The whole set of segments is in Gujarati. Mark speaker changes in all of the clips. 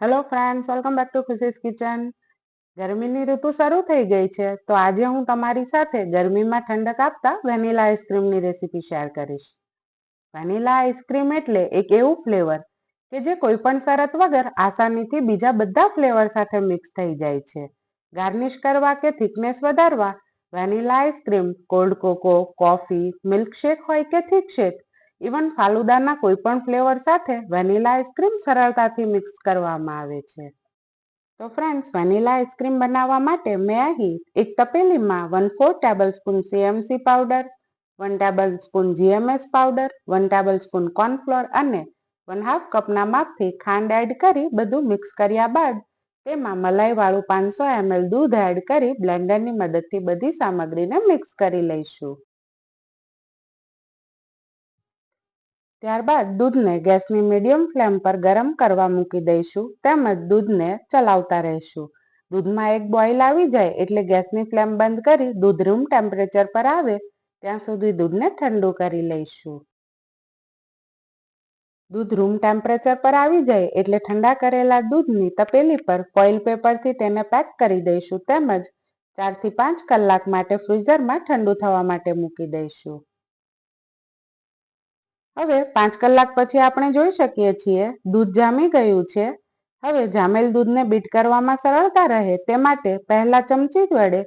Speaker 1: Hello friends welcome back to Khushi's kitchen ગરમીની ઋતુ શરૂ થઈ ગઈ છે, તો આજે હું તમારી સાથે ગરમીમાં ઠંડક આપતા વેનીલા આઈસ્ક્રીમની રેસીપી શેર કરીશ. વેનીલા આઈસ્ક્રીમ એટલે એક એવું ફ્લેવર કે જે કોઈ પણ શરત વગર આસાનીથી બીજા બધા ફ્લેવર સાથે મિક્સ થઈ જાય છે. ગાર્નિશ કરવા કે થિકનેસ વધારવા, vanilla ice cream cold cocoa coffee milkshake હોય કે થિક શેક ઇવન ફાલુદાના કોઈ પણ ફ્લેવર સાથે વેનીલા આઈસ્ક્રીમ સરળતાથી મિક્સ કરવામાં આવે છે. તો ફ્રેન્ડ્સ વેનીલા આઈસ્ક્રીમ બનાવવા માટે મેં અહીં એક તપેલીમાં one four tablespoon CMC powder one tablespoon GMS powder one tablespoon cornflour અને વન હાફ કપના માપથી ખાંડ એડ કરી બધું મિક્સ કર્યા બાદ તેમાં મલાઈવાળું પાંચસો એમએલ દૂધ એડ કરી બ્લેન્ડરની મદદથી બધી સામગ્રીને મિક્સ કરી લઈશું. ત્યારબાદ દૂધને ગેસની મીડિયમ ફ્લેમ પર ગરમ કરવા મૂકી દઈશું તેમજ દૂધને ચલાવતા રહીશું. દૂધમાં એક બોઇલ આવી જાય એટલે ગેસની ફ્લેમ બંધ કરી દૂધ રૂમ ટેમ્પરેચર પર આવે ત્યાં સુધી દૂધને ઠંડુ કરી લઈશું. દૂધ રૂમ ટેમ્પરેચર પર આવી જાય એટલે ઠંડા કરેલા દૂધની તપેલી પર ફોઇલ પેપરથી તેને પેક કરી દઈશું તેમજ ચારથી પાંચ કલાક માટે ફ્રીઝરમાં ઠંડુ થવા માટે મૂકી દઈશું. હવે પાંચ કલાક પછી આપણે જોઈ શકીએ છીએ, દૂધ જામી ગયું છે. હવે જામેલ દૂધને બીટ કરવામાં સરળતા રહે તે માટે પહેલા ચમચી વડે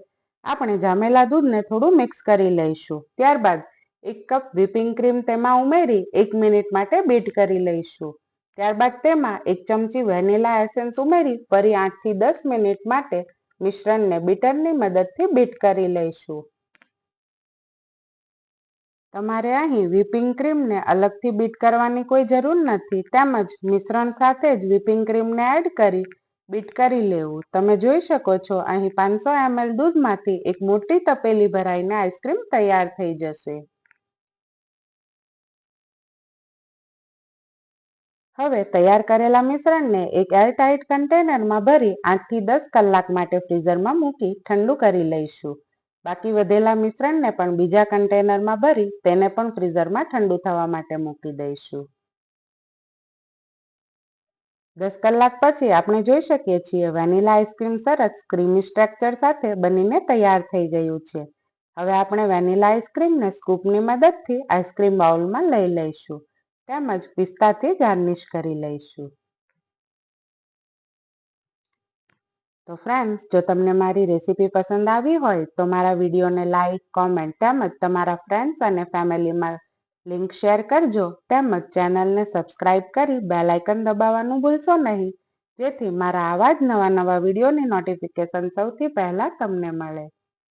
Speaker 1: આપણે જામેલા દૂધને થોડું મિક્સ કરી લઈશું. ત્યારબાદ એક કપ વિપિંગ ક્રીમ તેમાં ઉમેરી એક મિનિટ માટે બીટ કરી લઈશું. ત્યારબાદ તેમાં એક ચમચી વેનીલા એસેન્સ ઉમેરી ફરી આઠથી દસ મિનિટ માટે મિશ્રણને બીટરની મદદથી બીટ કરી લઈશું. તમારે અહીં વિપિંગ ક્રીમને અલગથી બીટ કરવાની કોઈ જરૂર નથી. તેમજ મિશ્રણ સાથે જ વિપિંગ ક્રીમને એડ કરી બીટ કરી લેવું. તમે જોઈ શકો છો, અહીં પાંચસો એમએલ દૂધમાંથી એક મોટી તપેલી ભરાઈને આઈસ્ક્રીમ તૈયાર થઈ જશે. હવે તૈયાર કરેલા મિશ્રણને એક એરટાઇટ કન્ટેનરમાં ભરી આઠથી દસ કલાક માટે ફ્રીઝરમાં મૂકી ઠંડુ કરી લઈશું. બાકી વધેલા મિશ્રણને પણ બીજા કન્ટેનરમાં ભરી તેને પણ ફ્રીઝરમાં ઠંડુ થવા માટે મૂકી દઈશું. દસ કલાક પછી આપણે જોઈ શકીએ છીએ વેનીલા આઈસ્ક્રીમ સરસ ક્રીમી સ્ટ્રક્ચર સાથે બનીને તૈયાર થઈ ગયું છે. હવે આપણે વેનીલા આઈસ્ક્રીમને સ્કૂપની મદદથી આઈસ્ક્રીમ બાઉલમાં લઈ લઈશું. તેમજ પિસ્તાથી ગાર્નિશ કરી લઈશું. તો ફ્રેન્ડ્સ જો તમને મારી રેસીપી પસંદ આવી હોય, તો મારા વિડીયોને લાઇક કોમેન્ટ તેમજ તમારા ફ્રેન્ડ્સ અને ફેમિલીમાં લિંક શેર કરજો. તેમજ ચેનલને સબસ્ક્રાઇબ કરી બેલ આઇકન દબાવવાનું ભૂલશો નહીં. જેથી મારા આવા જ નવા નવા વિડીયોની નોટિફિકેશન સૌથી પહેલાં તમને મળે.